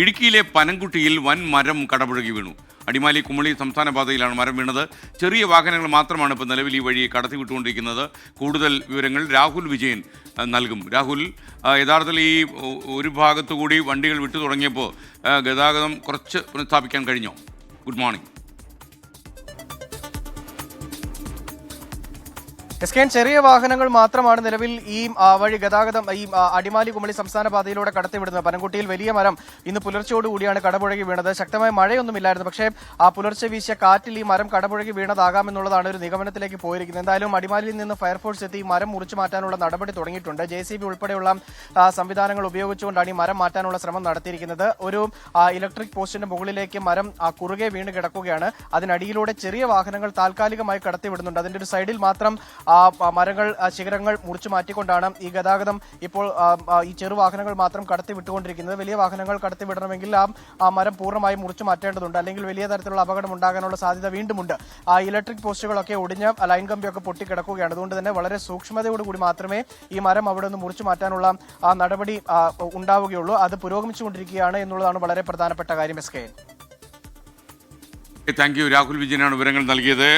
ഇടുക്കിയിലെ പനംകുട്ടിയിൽ വൻ മരം കടപുഴകി വീണു. അടിമാലി കുമളി സംസ്ഥാന പാതയിലാണ് മരം വീണത്. ചെറിയ വാഹനങ്ങൾ മാത്രമാണ് ഇപ്പോൾ നിലവിൽ ഈ വഴി കടത്തിവിട്ടുകൊണ്ടിരിക്കുന്നത്. കൂടുതൽ വിവരങ്ങൾ രാഹുൽ വിജയൻ നൽകും. രാഹുൽ യഥാർത്ഥത്തിൽ ഈ ഒരു ഭാഗത്തുകൂടി വണ്ടികൾ വിട്ടു തുടങ്ങിയപ്പോൾ ഗതാഗതം കുറച്ച് പുനഃസ്ഥാപിക്കാൻ കഴിഞ്ഞോ? Good morning. എസ് കെ ചെറിയ വാഹനങ്ങൾ മാത്രമാണ് നിലവിൽ ഈ വഴി ഗതാഗതം ഈ അടിമാലി കുമളി സംസ്ഥാന പാതയിലൂടെ കടത്തിവിടുന്നത്. പനംകുട്ടിയിൽ വലിയ മരം ഇന്ന് പുലർച്ചയോടുകൂടിയാണ് കടപുഴകി വീണത്. ശക്തമായ മഴയൊന്നുമില്ലായിരുന്നു പക്ഷേ ആ പുലർച്ചെ വീശിയ കാറ്റിൽ ഈ മരം കടപുഴകി വീണതാകാമെന്നുള്ളതാണ് ഒരു നിഗമനത്തിലേക്ക് പോയിരിക്കുന്നത്. എന്തായാലും അടിമാലിയിൽ നിന്ന് ഫയർഫോഴ്സ് എത്തി മരം മുറിച്ചു മാറ്റാനുള്ള നടപടി തുടങ്ങിയിട്ടുണ്ട്. ജെ സി ബി ഉൾപ്പെടെയുള്ള സംവിധാനങ്ങൾ ഉപയോഗിച്ചുകൊണ്ടാണ് ഈ മരം മാറ്റാനുള്ള ശ്രമം നടത്തിയിരിക്കുന്നത്. ഒരു ഇലക്ട്രിക് പോസ്റ്റിന്റെ മുകളിലേക്ക് മരം കുറുകെ വീണ് കിടക്കുകയാണ്. അതിനടിയിലൂടെ ചെറിയ വാഹനങ്ങൾ താൽക്കാലികമായി കടത്തിവിടുന്നുണ്ട്. അതിന്റെ ഒരു സൈഡിൽ മാത്രം മരങ്ങൾ ആ, ശിഖരങ്ങൾ മുറിച്ചു മാറ്റിക്കൊണ്ടാണ് ഈ ഗതാഗതം ഇപ്പോൾ ഈ ചെറു വാഹനങ്ങൾ മാത്രം കടത്തി വിട്ടുകൊണ്ടിരിക്കുന്നത്. വലിയ വാഹനങ്ങൾ കടത്തി വിടണമെങ്കിൽ ആ മരം പൂർണമായും മുറിച്ചു മാറ്റേണ്ടതുണ്ട്. അല്ലെങ്കിൽ വലിയ തരത്തിലുള്ള അപകടം ഉണ്ടാകാനുള്ള സാധ്യത വീണ്ടുമുണ്ട്. ആ ഇലക്ട്രിക് പോസ്റ്റുകളൊക്കെ ഒടിഞ്ഞ് ലൈൻ കമ്പിയൊക്കെ പൊട്ടിക്കിടക്കുകയാണ്. അതുകൊണ്ട് തന്നെ വളരെ സൂക്ഷ്മതയോടുകൂടി മാത്രമേ ഈ മരം അവിടെ നിന്ന് മുറിച്ചു മാറ്റാനുള്ള ആ നടപടി ഉണ്ടാവുകയുള്ളൂ. അത് പുരോഗമിച്ചുകൊണ്ടിരിക്കുകയാണ് എന്നുള്ളതാണ് വളരെ പ്രധാനപ്പെട്ട കാര്യം S K thank you Rahul വിജയനാണ് വിവരങ്ങൾ നൽകിയത്.